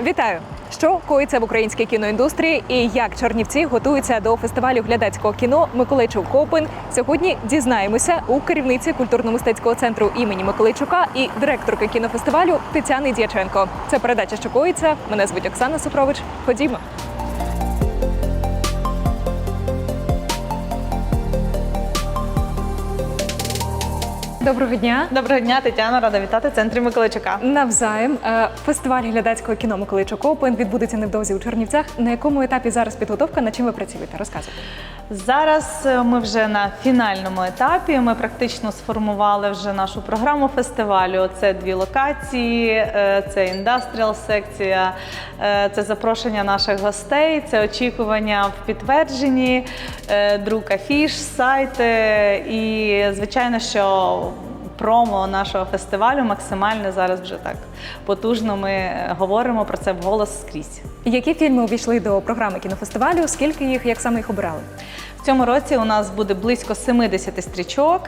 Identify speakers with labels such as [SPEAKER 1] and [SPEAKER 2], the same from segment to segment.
[SPEAKER 1] Вітаю! Що коїться в українській кіноіндустрії і як Чернівці готуються до фестивалю глядацького кіно Миколайчук Open. Сьогодні дізнаємося у керівниці культурно-мистецького центру імені Миколайчука і директорки кінофестивалю Тетяни Дяченко. Це передача що коїться. Мене звуть Оксана Супрович. Ходімо. Доброго дня.
[SPEAKER 2] Доброго дня, Тетяна, рада вітати в центрі Миколайчука.
[SPEAKER 1] Навзаєм Е, фестиваль глядацького кіно Миколайчук Open відбудеться невдовзі у Чернівцях. На якому етапі зараз підготовка? Над чим ви працюєте? Розказуйте.
[SPEAKER 2] Зараз е, ми вже на фінальному етапі. Ми практично сформували вже нашу програму фестивалю. Це дві локації, е, це індастріал секція, це запрошення наших гостей, це очікування в підтвердженні, друк афіш, сайти і звичайно, що. Промо нашого фестивалю максимально зараз вже так потужно. Ми е, говоримо про це вголос скрізь.
[SPEAKER 1] Які фільми увійшли до програми кінофестивалю? Скільки їх, як саме їх обирали?
[SPEAKER 2] В цьому році у нас буде близько 70 стрічок,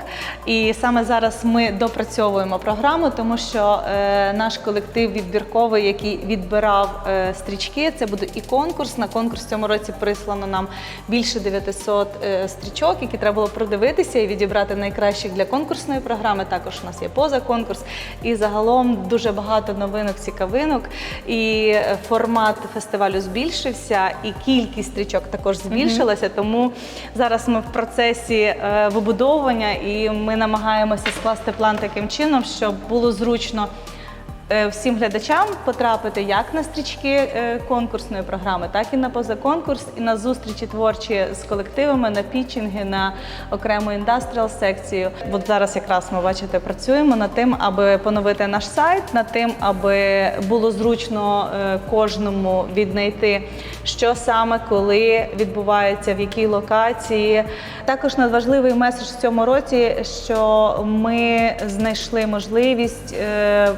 [SPEAKER 2] і саме зараз ми допрацьовуємо програму, тому що е, наш колектив відбірковий, який відбирав е, стрічки, це буде і конкурс. На конкурс в цьому році прислано нам більше 900 е, стрічок, які треба було продивитися і відібрати найкращих для конкурсної програми. Також у нас є поза конкурс. І загалом дуже багато новинок, цікавинок. І е, формат фестивалю збільшився, і кількість стрічок також збільшилася. Тому зараз ми в процесі е, вибудовування і ми намагаємося скласти план таким чином, щоб було зручно. Е, Всім глядачам потрапити як на стрічки е, конкурсної програми, так і на позаконкурс, і на зустрічі творчі з колективами, на пітчинги, на окрему індастріал секцію. От зараз якраз ми бачите, працюємо над тим, аби поновити наш сайт, над тим, аби було зручно е, кожному віднайти, що саме коли відбувається, в якій локації. Також надважливий меседж в цьому році, що ми знайшли можливість е,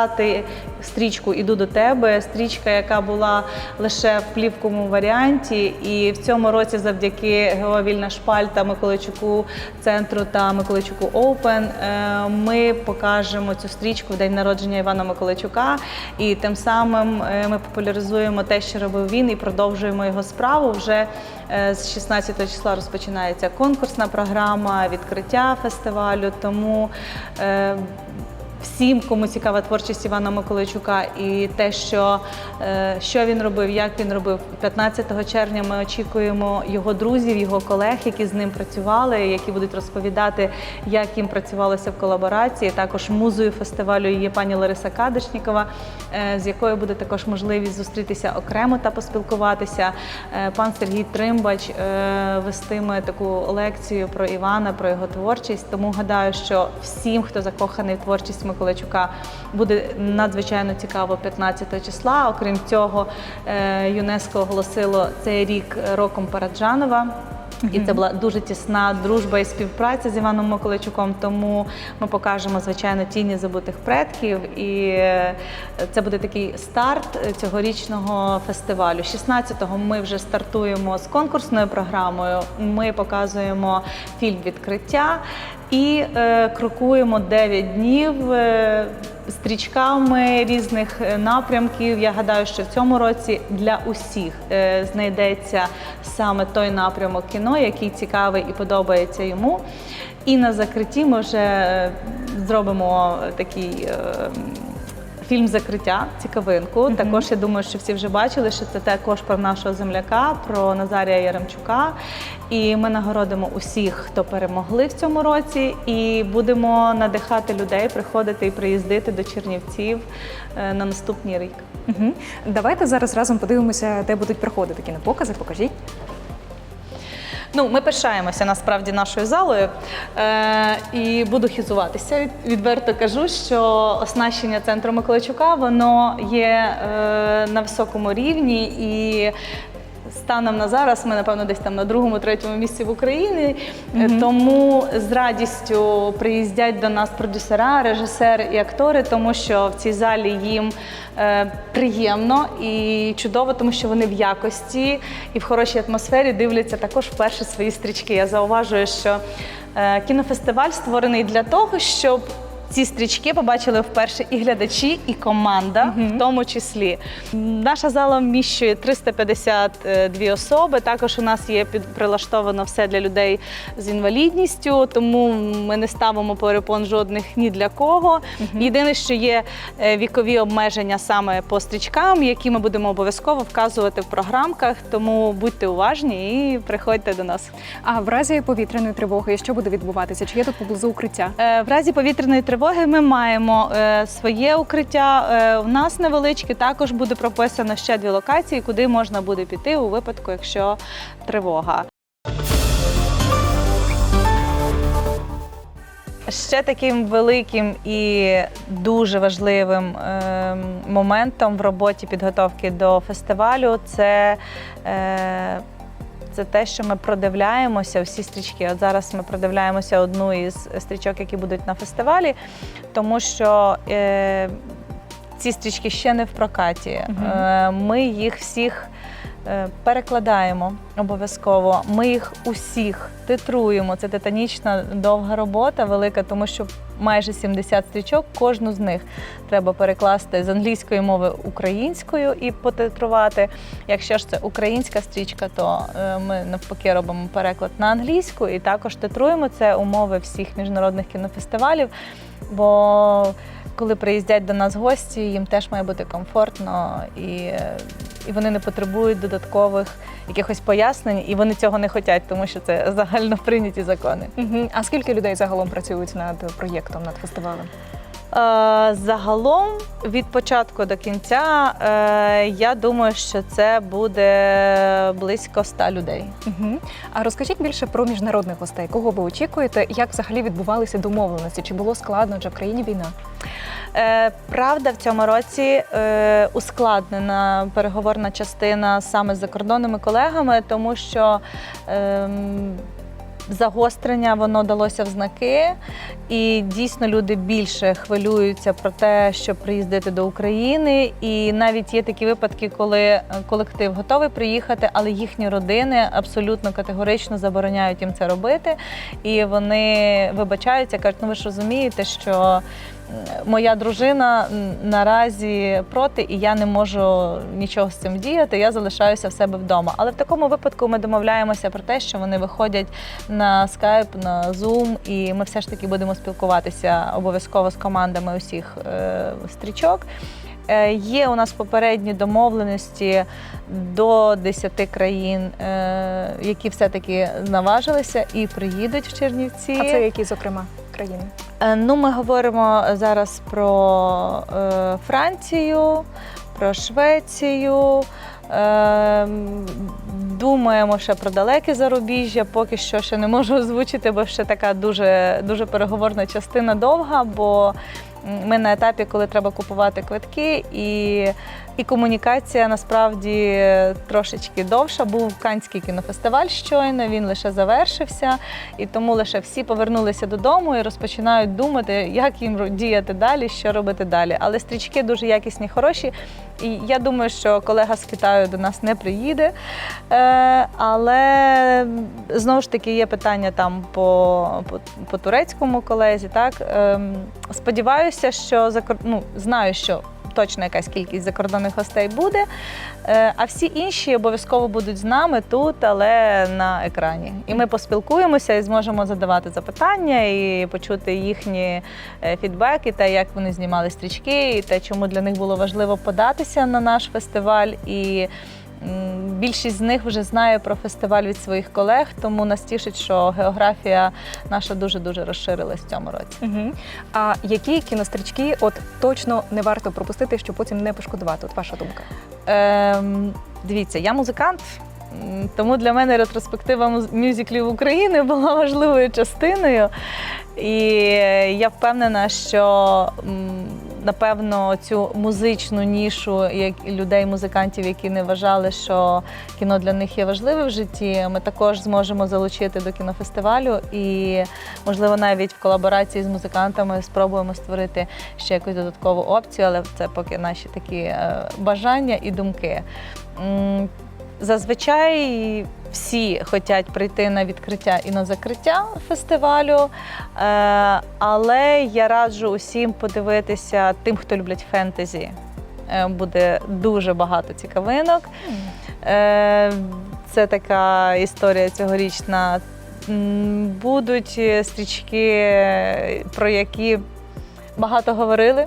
[SPEAKER 2] показати стрічку Іду до тебе. Стрічка, яка була лише в плівковому варіанті, і в цьому році, завдяки ГО «Вільна шпальта Миколайчуку центру та Миколайчуку Оупен, е, ми покажемо цю стрічку в день народження Івана Миколайчука. І тим самим е, ми популяризуємо те, що робив він, і продовжуємо його справу. Вже е, з 16 числа розпочинається конкурсна програма, відкриття фестивалю. Тому всім, кому цікава творчість Івана Миколайчука і те, що, е, що він робив, як він робив. 15 червня ми очікуємо його друзів, його колег, які з ним працювали, які будуть розповідати, як їм працювалося в колаборації. Також музою фестивалю є пані Лариса Кадишнікова, е, з якою буде також можливість зустрітися окремо та поспілкуватися. Е, Пан Сергій Тримбач вестиме таку лекцію про Івана, про його творчість. Тому гадаю, що всім, хто закоханий в творчість Миколайчука, буде надзвичайно цікаво 15 числа. Окрім цього, е, ЮНЕСКО оголосило цей рік роком Параджанова. І це була дуже тісна дружба і співпраця з Іваном Миколайчуком. Тому ми покажемо звичайно тіні забутих предків. І е, це буде такий старт цьогорічного фестивалю. 16-го ми вже стартуємо з конкурсною програмою. Ми показуємо фільм відкриття і е, крокуємо 9 днів. е, Стрічками різних е, напрямків. Я гадаю, що в цьому році для усіх е, знайдеться саме той напрямок кіно, який цікавий і подобається йому. І на закритті ми вже е, зробимо такий. е, Фільм закриття, цікавинку. Також я думаю, що всі вже бачили, що це також про нашого земляка, про Назарія Яремчука. І ми нагородимо усіх, хто перемогли в цьому році, і будемо надихати людей приходити і приїздити до Чернівців е, на наступний рік.
[SPEAKER 1] Угу. Давайте зараз разом подивимося, де будуть проходити кінопокази. Покажіть.
[SPEAKER 2] Ну, ми пишаємося насправді нашою залою е, і буду хізуватися. Відверто кажу, що оснащення центру Миколайчука воно є е, на високому рівні і. Станом на зараз ми, напевно, десь там на другому, третьому місці в Україні. Е, Тому з радістю приїздять до нас продюсера, режисери і актори, тому що в цій залі їм е, приємно і чудово, тому що вони в якості і в хорошій атмосфері дивляться також вперше свої стрічки. Я зауважую, що е, кінофестиваль створений для того, щоб ці стрічки побачили вперше і глядачі, і команда, в тому числі. Наша зала вміщує 352 особи. Також у нас є під прилаштовано все для людей з інвалідністю, тому ми не ставимо перепон жодних ні для кого. Єдине, що є е, вікові обмеження саме по стрічкам, які ми будемо обов'язково вказувати в програмках. Тому будьте уважні і приходьте до нас.
[SPEAKER 1] А в разі повітряної тривоги, що буде відбуватися? Чи є тут поблизу укриття?
[SPEAKER 2] Е, В разі повітряної тривоги ми маємо е, своє укриття. Е, У нас невеличке також буде прописано ще дві локації, куди можна буде піти у випадку, якщо тривога. Ще таким великим і дуже важливим е, моментом в роботі підготовки до фестивалю це, е, це те, що ми продивляємося всі стрічки. От зараз ми продивляємося одну із стрічок, які будуть на фестивалі, тому що е, ці стрічки ще не в прокаті. Е, ми їх всіх. Е, Перекладаємо обов'язково. Ми їх усіх титруємо. Це титанічна довга робота, велика, тому що майже 70 стрічок. Кожну з них треба перекласти з англійської мови українською і потитрувати. Якщо ж це українська стрічка, то е, ми навпаки робимо переклад на англійську і також титруємо це умови всіх міжнародних кінофестивалів. Бо коли приїздять до нас гості, їм теж має бути комфортно і, і вони не потребують додаткових якихось пояснень, і вони цього не хочуть, тому що це загально прийняті закони.
[SPEAKER 1] Угу. А скільки людей загалом працюють над проєктом, над фестивалем?
[SPEAKER 2] Е, Загалом від початку до кінця е, я думаю, що це буде близько 100 людей.
[SPEAKER 1] Угу. А розкажіть більше про міжнародних гостей. Кого ви очікуєте? Як взагалі відбувалися домовленості? Чи було складно, адже в країні війна?
[SPEAKER 2] Е, Правда, в цьому році ускладнена переговорна частина саме з закордонними колегами, тому що ем, загострення воно далося в знаки, і дійсно люди більше хвилюються про те, щоб приїздити до України. І навіть є такі випадки, коли е, колектив готовий приїхати, але їхні родини абсолютно категорично забороняють їм це робити. І вони вибачаються, кажуть, ну ви ж розумієте, що моя дружина наразі проти, і я не можу нічого з цим діяти. Я залишаюся в себе вдома. Але в такому випадку ми домовляємося про те, що вони виходять на Skype, на Zoom, і ми все ж таки будемо спілкуватися обов'язково з командами усіх е, стрічок. Е, Є у нас попередні домовленості до 10 країн, е, які все-таки наважилися і приїдуть в Чернівці.
[SPEAKER 1] А це які, зокрема, країни?
[SPEAKER 2] Е, Ну, ми говоримо зараз про е, Францію, про Швецію. Е, думаємо ще про далеке зарубіжжя. Поки що ще не можу озвучити, бо ще така дуже, дуже переговорна частина довга. Бо ми на етапі, коли треба купувати квитки, і, і комунікація насправді трошечки довша. Був Канський кінофестиваль щойно, він лише завершився, і тому лише всі повернулися додому і розпочинають думати, як їм діяти далі, що робити далі. Але стрічки дуже якісні, хороші. І я думаю, що колега з Китаю до нас не приїде. Е, але знову ж таки є питання там по, по, по турецькому колезі. Так? Ем, сподіваюся, що ну, знаю, що. Точно якась кількість закордонних гостей буде, Е, а всі інші обов'язково будуть з нами тут, але на екрані. І ми поспілкуємося і зможемо задавати запитання і почути їхні е, фідбеки, те, як вони знімали стрічки, і те, чому для них було важливо податися на наш фестиваль. І більшість з них вже знає про фестиваль від своїх колег, тому нас тішить, що географія наша дуже дуже розширилась в цьому році.
[SPEAKER 1] Угу. А які кінострічки от точно не варто пропустити, щоб потім не пошкодувати? От ваша думка?
[SPEAKER 2] Ем, дивіться, я музикант. Тому для мене ретроспектива мюзиклів України була важливою частиною. І я впевнена, що напевно цю музичну нішу як людей, музикантів, які не вважали, що кіно для них є важливе в житті. Ми також зможемо залучити до кінофестивалю і, можливо, навіть в колаборації з музикантами спробуємо створити ще якусь додаткову опцію, але це поки наші такі е, бажання і думки. Зазвичай всі хочуть прийти на відкриття і на закриття фестивалю, е, але я раджу усім подивитися тим, хто люблять фентезі. Е, Буде дуже багато цікавинок. Е, Це така історія цьогорічна. Будуть стрічки, про які багато говорили,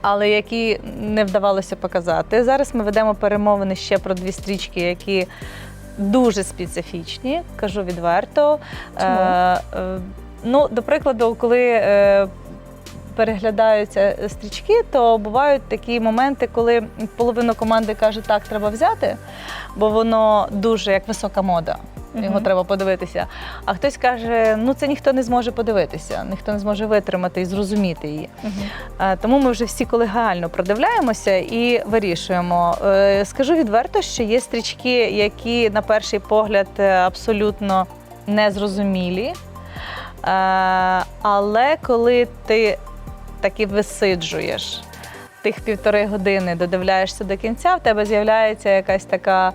[SPEAKER 2] але які не вдавалося показати. Зараз ми ведемо перемовини ще про дві стрічки, які дуже специфічні, кажу відверто.
[SPEAKER 1] Чому?
[SPEAKER 2] Е, е, ну, до прикладу, коли е, переглядаються стрічки, то бувають такі моменти, коли половина команди каже, так, треба взяти, бо воно дуже як висока мода. Його треба подивитися. А хтось каже, ну це ніхто не зможе подивитися, ніхто не зможе витримати і зрозуміти її. Е, Тому ми вже всі колегіально продивляємося і вирішуємо. Е, Скажу відверто, що є стрічки, які на перший погляд е, абсолютно незрозумілі. Е, Але коли ти таки висиджуєш тих півтори години, додивляєшся до кінця, в тебе з'являється якась така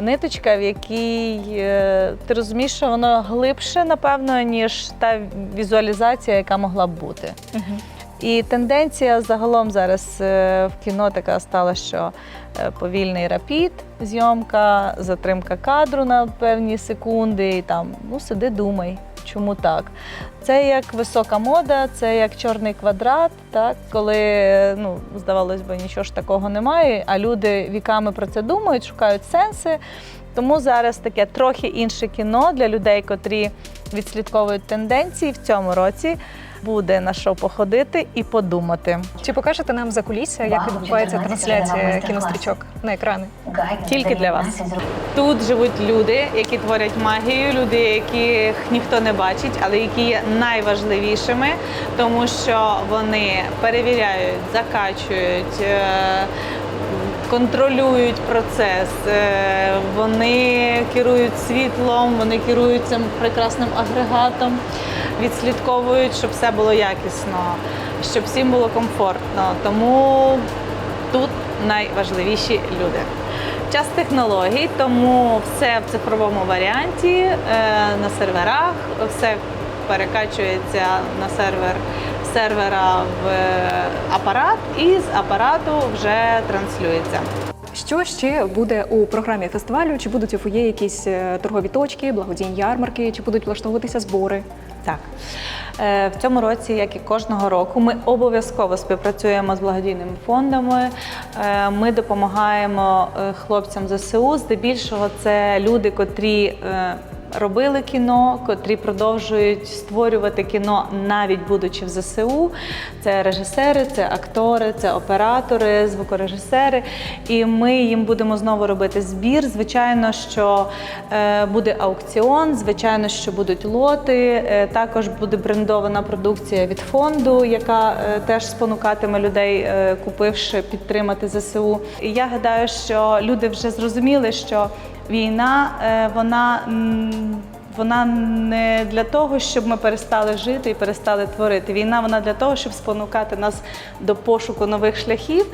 [SPEAKER 2] ниточка, в якій е, ти розумієш, що воно глибше, напевно, ніж та візуалізація, яка могла б бути. І тенденція загалом зараз е, в кіно така стала, що е, повільний рапід, зйомка, затримка кадру на певні секунди, і там ну сиди, думай, чому так. Це як висока мода, це як чорний квадрат, так коли ну здавалось би, нічого ж такого немає, а люди віками про це думають, шукають сенси. Тому зараз таке трохи інше кіно для людей, котрі відслідковують тенденції в цьому році. Буде на що походити і подумати.
[SPEAKER 1] Чи покажете нам за кулісся, як відбувається трансляція кінострічок на екрани?
[SPEAKER 2] Тільки для вас. Тут живуть люди, які творять магію, люди, яких ніхто не бачить, але які є найважливішими, тому що вони перевіряють, закачують. е, Контролюють процес, е, вони керують світлом, вони керують цим прекрасним агрегатом, відслідковують, щоб все було якісно, щоб всім було комфортно. Тому тут найважливіші люди. Час технологій, тому все в цифровому варіанті е, на серверах, все перекачується на сервер сервера в е, апарат, і з апарату вже транслюється.
[SPEAKER 1] Що ще буде у програмі фестивалю? Чи будуть у фоє якісь е, торгові точки, благодійні ярмарки, чи будуть влаштовуватися збори?
[SPEAKER 2] Так. Е, В цьому році, як і кожного року, ми обов'язково співпрацюємо з благодійними фондами. Е, Ми допомагаємо е, хлопцям ЗСУ. Здебільшого це люди, котрі робили кіно, котрі продовжують створювати кіно, навіть будучи в ЗСУ. Це режисери, це актори, це оператори, звукорежисери. І ми їм будемо знову робити збір. Звичайно, що е, буде аукціон, звичайно, що будуть лоти. Е, Також буде брендована продукція від фонду, яка е, теж спонукатиме людей, купивши, підтримати ЗСУ. І я гадаю, що люди вже зрозуміли, що війна е, вона. вона не для того, щоб ми перестали жити і перестали творити. Війна вона для того, щоб спонукати нас до пошуку нових шляхів.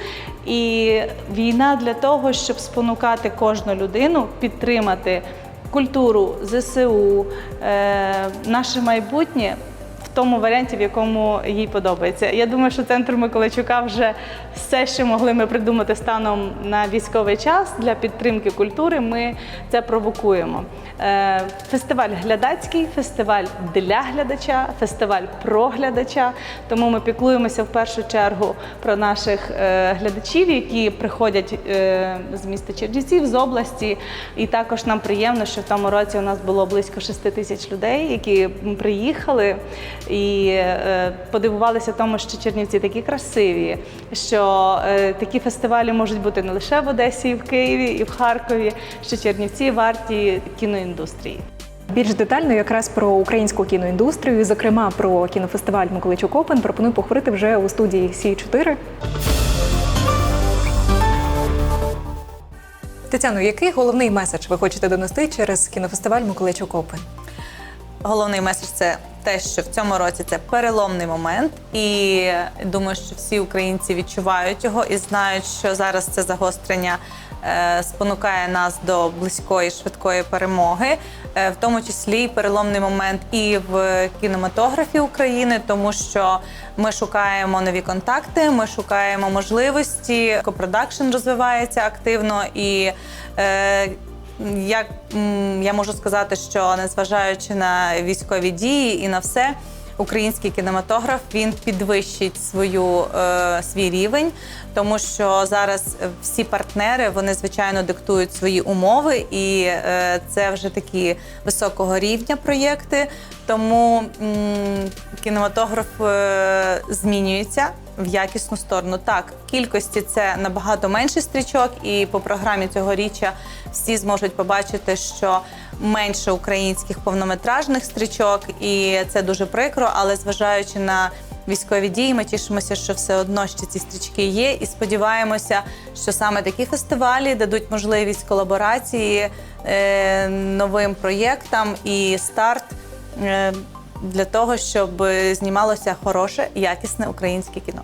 [SPEAKER 2] І війна для того, щоб спонукати кожну людину підтримати культуру, ЗСУ, е, наше майбутнє. Тому варіанті, в якому їй подобається. Я думаю, що центр Миколайчука вже все, що могли ми придумати станом на військовий час для підтримки культури. Ми це провокуємо. Е, Фестиваль глядацький, фестиваль для глядача, фестиваль про глядача. Тому ми піклуємося в першу чергу про наших е, глядачів, які приходять е, з міста Чернівців, з області. І також нам приємно, що в тому році у нас було близько 6 тисяч людей, які приїхали і е, подивувалися тому, що Чернівці такі красиві, що е, такі фестивалі можуть бути не лише в Одесі, і в Києві, і в Харкові, що Чернівці варті кіноіндустрії.
[SPEAKER 1] Більш детально якраз про українську кіноіндустрію, зокрема про кінофестиваль Миколайчук Опен, пропоную поговорити вже у студії Сі 4 Тетяно, який головний меседж ви хочете донести через кінофестиваль Миколайчук Опен?
[SPEAKER 2] Головний меседж це те, що в цьому році це переломний момент, і думаю, що всі українці відчувають його і знають, що зараз це загострення е, спонукає нас до близької швидкої перемоги, е, в тому числі і переломний момент і в кінематографі України, тому що ми шукаємо нові контакти, ми шукаємо можливості. Копродакшн розвивається активно і. Як я можу сказати, що незважаючи на військові дії і на все, український кінематограф він підвищить свою е, свій рівень, тому що зараз всі партнери вони звичайно диктують свої умови, і е, це вже такі високого рівня проєкти. Тому м, кінематограф е, змінюється в якісну сторону. Так, кількості це набагато менше стрічок, і по програмі цьогоріччя всі зможуть побачити, що менше українських повнометражних стрічок, і це дуже прикро. Але зважаючи на військові дії, ми тішимося, що все одно ще ці стрічки є, і сподіваємося, що саме такі фестивалі дадуть можливість колаборації е, новим проєктам і старт. е, Для того щоб знімалося хороше, якісне українське кіно.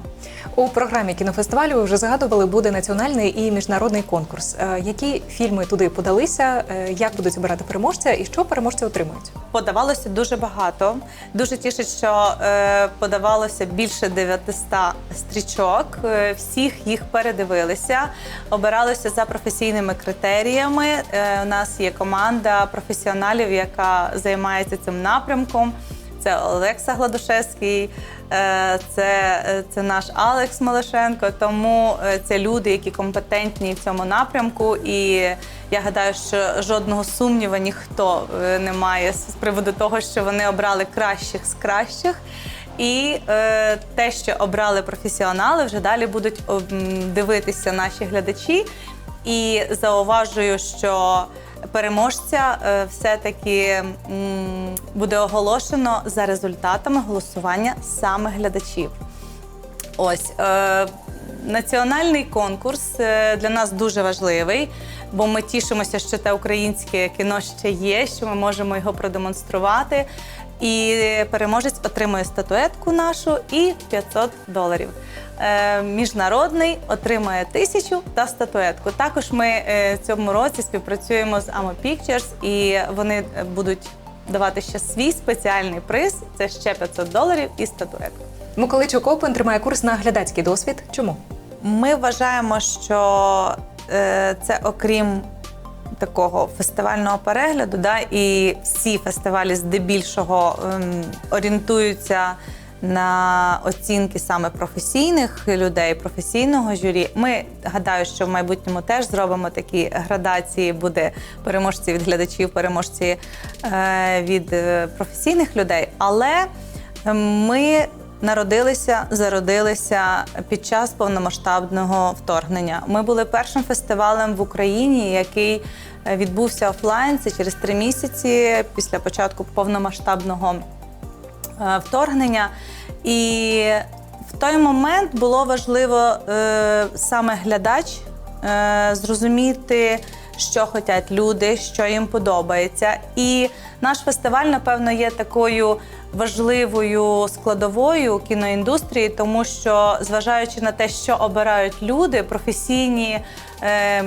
[SPEAKER 1] У програмі кінофестивалю ви вже згадували, буде національний і міжнародний конкурс. Е, Які фільми туди подалися, е, як будуть обирати переможця і що переможці отримують?
[SPEAKER 2] Подавалося дуже багато. Дуже тішить, що е, подавалося більше 900 стрічок. Е, всіх їх передивилися, обиралося за професійними критеріями. Е, у нас є команда професіоналів, яка займається цим напрямком. Це Олекса Гладушевський, е, це, е, це наш Алекс Малишенко. Тому е, це люди, які компетентні в цьому напрямку. І я гадаю, що жодного сумніву ніхто не має з приводу того, що вони обрали кращих з кращих. І е, те, що обрали професіонали, вже далі будуть дивитися наші глядачі. І зауважую, що переможця е, все-таки буде оголошено за результатами голосування саме глядачів. Ось е, національний конкурс е, для нас дуже важливий, бо ми тішимося, що те українське кіно ще є, що ми можемо його продемонструвати. І переможець отримує статуетку нашу і 500 доларів. Е, міжнародний отримує тисячу та статуетку. Також ми е, цьому році співпрацюємо з Amo Pictures і вони е, будуть давати ще свій спеціальний приз. Це ще 500 доларів і статуетку.
[SPEAKER 1] Миколайчук Опен тримає курс на глядацький досвід. Чому?
[SPEAKER 2] Ми вважаємо, що це окрім такого фестивального перегляду, да, і всі фестивалі здебільшого ем, орієнтуються на оцінки саме професійних людей, професійного журі. Ми гадаю, що в майбутньому теж зробимо такі градації. Буде переможці від глядачів, переможці е, від е, професійних людей. Але ми народилися, зародилися під час повномасштабного вторгнення. Ми були першим фестивалем в Україні, який е, відбувся офлайн. Це через три місяці після початку повномасштабного е, вторгнення. І в той момент було важливо е, саме глядач зрозуміти, що хочуть люди, що їм подобається. І наш фестиваль, напевно, є такою важливою складовою кіноіндустрії, тому що, зважаючи на те, що обирають люди, професійні. Е,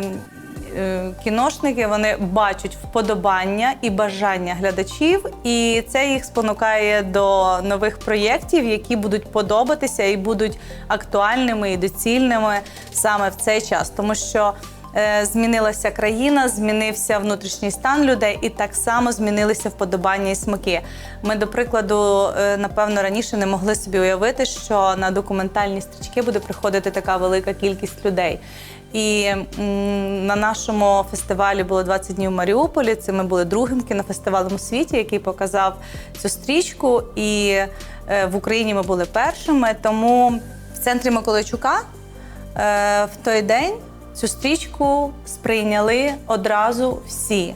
[SPEAKER 2] е, Кіношники вони бачать вподобання і бажання глядачів, і це їх спонукає до нових проєктів, які будуть подобатися і будуть актуальними і доцільними саме в цей час, тому що змінилася країна, змінився внутрішній стан людей, і так само змінилися вподобання і смаки. Ми, до прикладу, е, напевно, раніше не могли собі уявити, що на документальні стрічки буде приходити така велика кількість людей. І на нашому фестивалі було 20 днів в Маріуполі. Це ми були другим кінофестивалем у світі, який показав цю стрічку. І е, в Україні ми були першими. Тому в центрі Миколайчука е, в той день цю стрічку сприйняли одразу всі.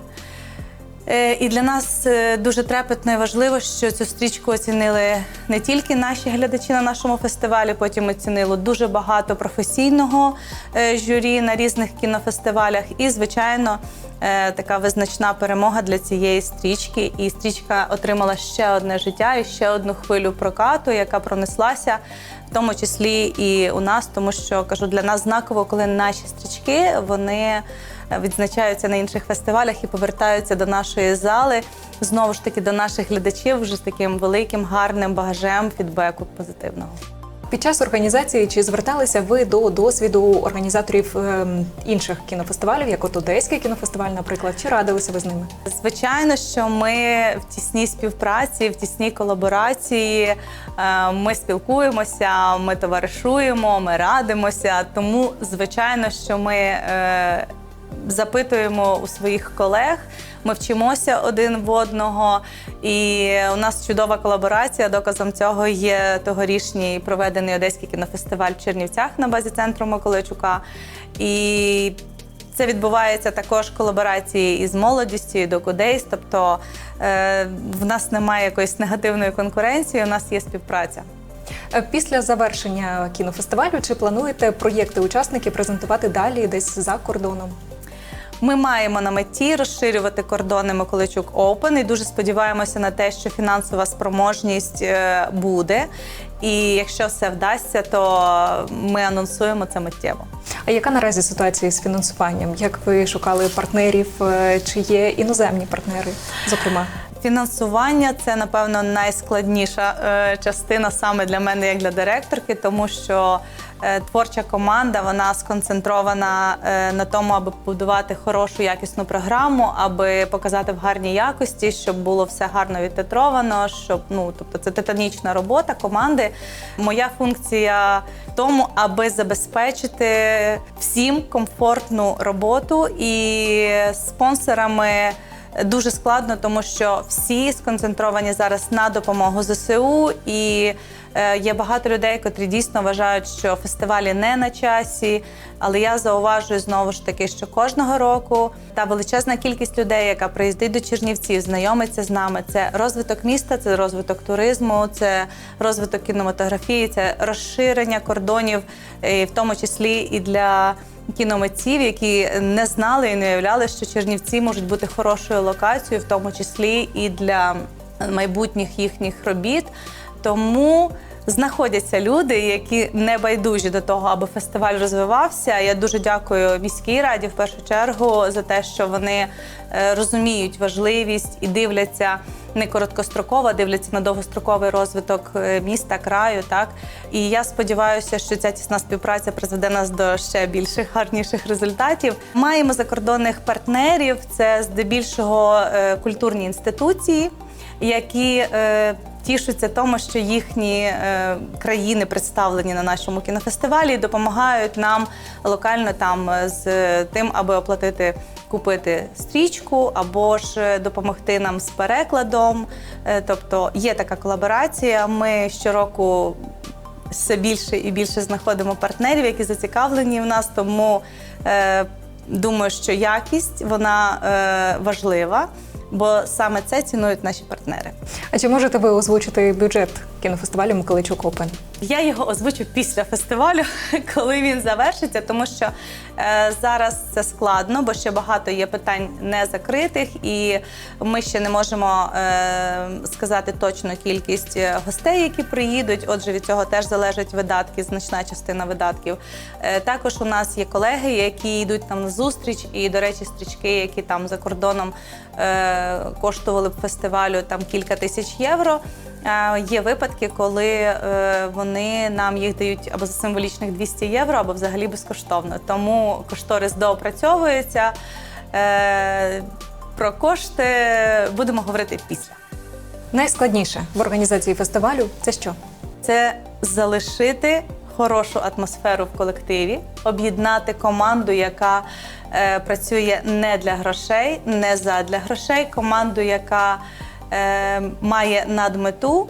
[SPEAKER 2] Е, І для нас е, дуже трепетно і важливо, що цю стрічку оцінили не тільки наші глядачі на нашому фестивалі, потім оцінило дуже багато професійного е, журі на різних кінофестивалях. І, звичайно, така визначна перемога для цієї стрічки. І стрічка отримала ще одне життя і ще одну хвилю прокату, яка пронеслася, в тому числі і у нас, тому що кажу, для нас знаково, коли наші стрічки вони відзначаються на інших фестивалях і повертаються до нашої зали. Знову ж таки до наших глядачів вже з таким великим гарним багажем фідбеку позитивного.
[SPEAKER 1] Під час організації чи зверталися ви до досвіду організаторів ем, інших кінофестивалів, як от Одеський кінофестиваль, наприклад, чи радилися ви з ними?
[SPEAKER 2] Звичайно, що ми в тісній співпраці, в тісній колаборації. е, Ми спілкуємося, ми товаришуємо, ми радимося. Тому, звичайно, що ми е, запитуємо у своїх колег. Ми вчимося один в одного, і у нас чудова колаборація. Доказом цього є тогорічній проведений Одеський кінофестиваль в Чернівцях на базі центру Миколайчука. І це відбувається також колаборації із молодістю, і Докудейс. Тобто е, в нас немає якоїсь негативної конкуренції, у нас є співпраця.
[SPEAKER 1] Е, Після завершення кінофестивалю чи плануєте проєкти учасників презентувати далі десь за кордоном?
[SPEAKER 2] Ми маємо на меті розширювати кордони Миколайчук Open і дуже сподіваємося на те, що фінансова спроможність е, буде. І якщо все вдасться, то ми анонсуємо це миттєво.
[SPEAKER 1] А яка наразі ситуація з фінансуванням? Як ви шукали партнерів? Е, Чи є іноземні партнери, зокрема?
[SPEAKER 2] Фінансування це напевно найскладніша е, частина саме для мене, як для директорки, тому що творча команда вона сконцентрована е, на тому, аби побудувати хорошу якісну програму, аби показати в гарній якості, щоб було все гарно відтитровано, щоб ну тобто це титанічна робота команди. Моя функція в тому, аби забезпечити всім комфортну роботу і спонсорами. Дуже складно, тому що всі сконцентровані зараз на допомогу ЗСУ, і е, є багато людей, котрі дійсно вважають, що фестивалі не на часі. Але я зауважую знову ж таки, що кожного року та величезна кількість людей, яка приїздить до Чернівців, знайомиться з нами. Це розвиток міста, це розвиток туризму, це розвиток кінематографії, це розширення кордонів, е, в тому числі і для кіномитців, які не знали і не уявляли, що Чернівці можуть бути хорошою локацією, в тому числі і для майбутніх їхніх робіт. Тому знаходяться люди, які не байдужі до того, аби фестиваль розвивався. Я дуже дякую міській раді в першу чергу за те, що вони е, розуміють важливість і дивляться не короткостроково, дивляться на довгостроковий розвиток е, міста, краю. Так і я сподіваюся, що ця тісна співпраця призведе нас до ще більших гарніших результатів. Маємо закордонних партнерів. Це здебільшого е, культурні інституції, які тішуться тому, що їхні е, країни представлені на нашому кінофестивалі і допомагають нам локально там е, з тим, аби оплатити. Купити стрічку або ж е, допомогти нам з перекладом. Е, Тобто є така колаборація. Ми щороку все більше і більше знаходимо партнерів, які зацікавлені в нас. Тому е, думаю, що якість вона е, важлива, бо саме це цінують наші партнери.
[SPEAKER 1] А чи можете ви озвучити бюджет кінофестивалю Миколайчук Опен?
[SPEAKER 2] Я його озвучу після фестивалю, коли він завершиться, тому що е, зараз це складно, бо ще багато є питань не закритих, і ми ще не можемо е, сказати точну кількість е, гостей, які приїдуть. Отже, від цього теж залежать видатки, значна частина видатків. Е, також у нас є колеги, які йдуть нам на зустріч, і, до речі, стрічки, які там за кордоном е, коштували б фестивалю там кілька тисяч євро. Є випадки, коли е, вони нам їх дають або за символічних 200 євро, або взагалі безкоштовно. Тому кошторис доопрацьовується. Е, Про кошти будемо говорити після.
[SPEAKER 1] Найскладніше в організації фестивалю це що?
[SPEAKER 2] Це залишити хорошу атмосферу в колективі, об'єднати команду, яка е, працює не для грошей, не задля грошей, команду, яка має надмету.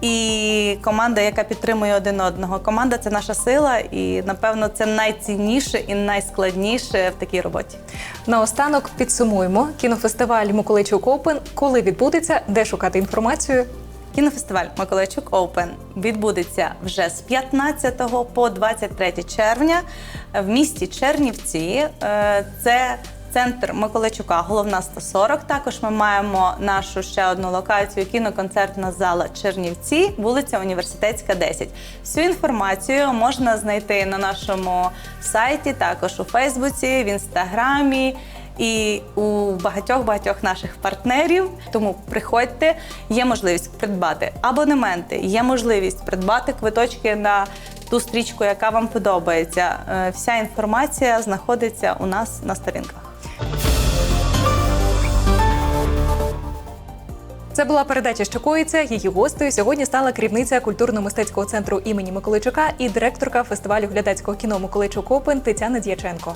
[SPEAKER 2] і команда, яка підтримує один одного. Команда це наша сила, і напевно це найцінніше і найскладніше в такій роботі.
[SPEAKER 1] Наостанок підсумуємо кінофестиваль Миколайчук Open. Коли відбудеться, де шукати інформацію?
[SPEAKER 2] Кінофестиваль Миколайчук Open відбудеться вже з 15 по 23 червня в місті Чернівці. Е, Це центр Миколайчука, головна 140. Також ми маємо нашу ще одну локацію кіноконцертна зала Чернівці, вулиця Університетська, 10. Всю інформацію можна знайти на нашому сайті, також у Фейсбуці, в інстаграмі і у багатьох багатьох наших партнерів. Тому приходьте, є можливість придбати абонементи, є можливість придбати квиточки на ту стрічку, яка вам подобається. Е, Вся інформація знаходиться у нас на сторінках.
[SPEAKER 1] Це була передача «Що коїться». Її гостею сьогодні стала керівниця культурно-мистецького центру імені Миколайчука і директорка фестивалю глядацького кіно Миколайчук Опен Тетяна Дяченко.